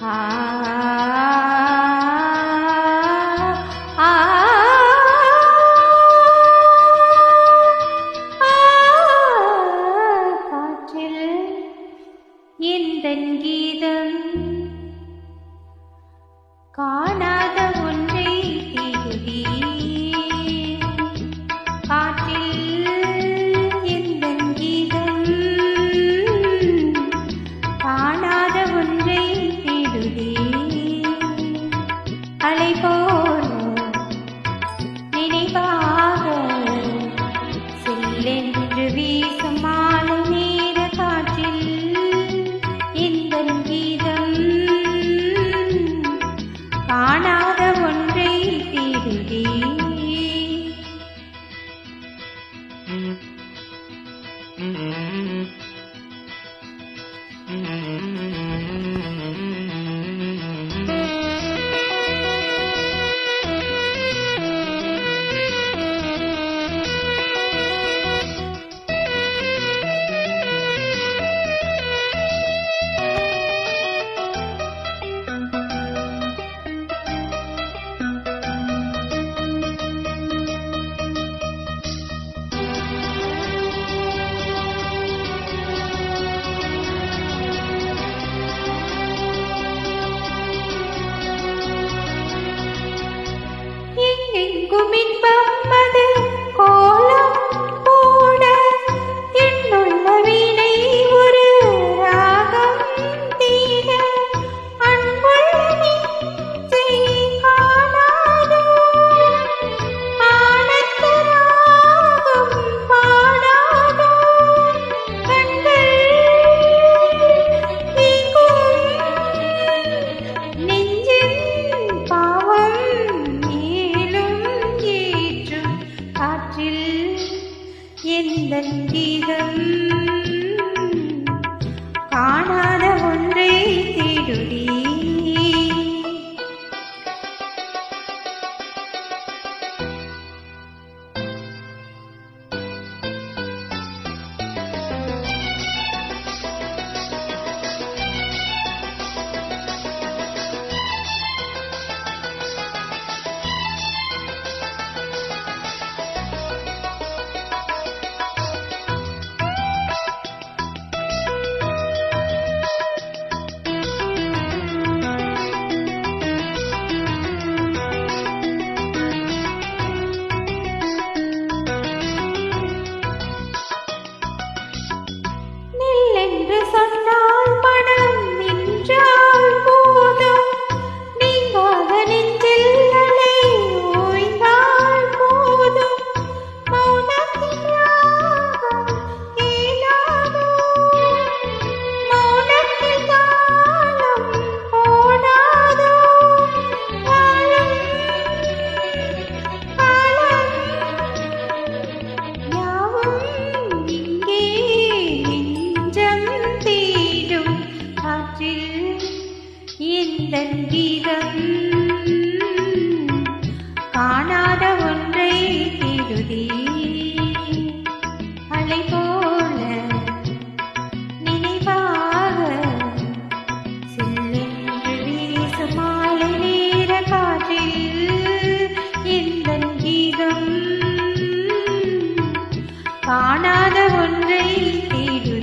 Ah. காணாத ஒன்றை தீகுதி காற்றில் எந்த கீதம்? காணாத ஒன்றை தேடுதே. Mm-hmm. இன்பம் நன்றீர்கள் எந்தன் கீதம் காணாத ஒன்றை தேடுதி அலை போல நினைவாக செல்லென்று வீசு மாலை நேர காற்றில் எந்தன் கீதம் காணாத ஒன்றை தேடு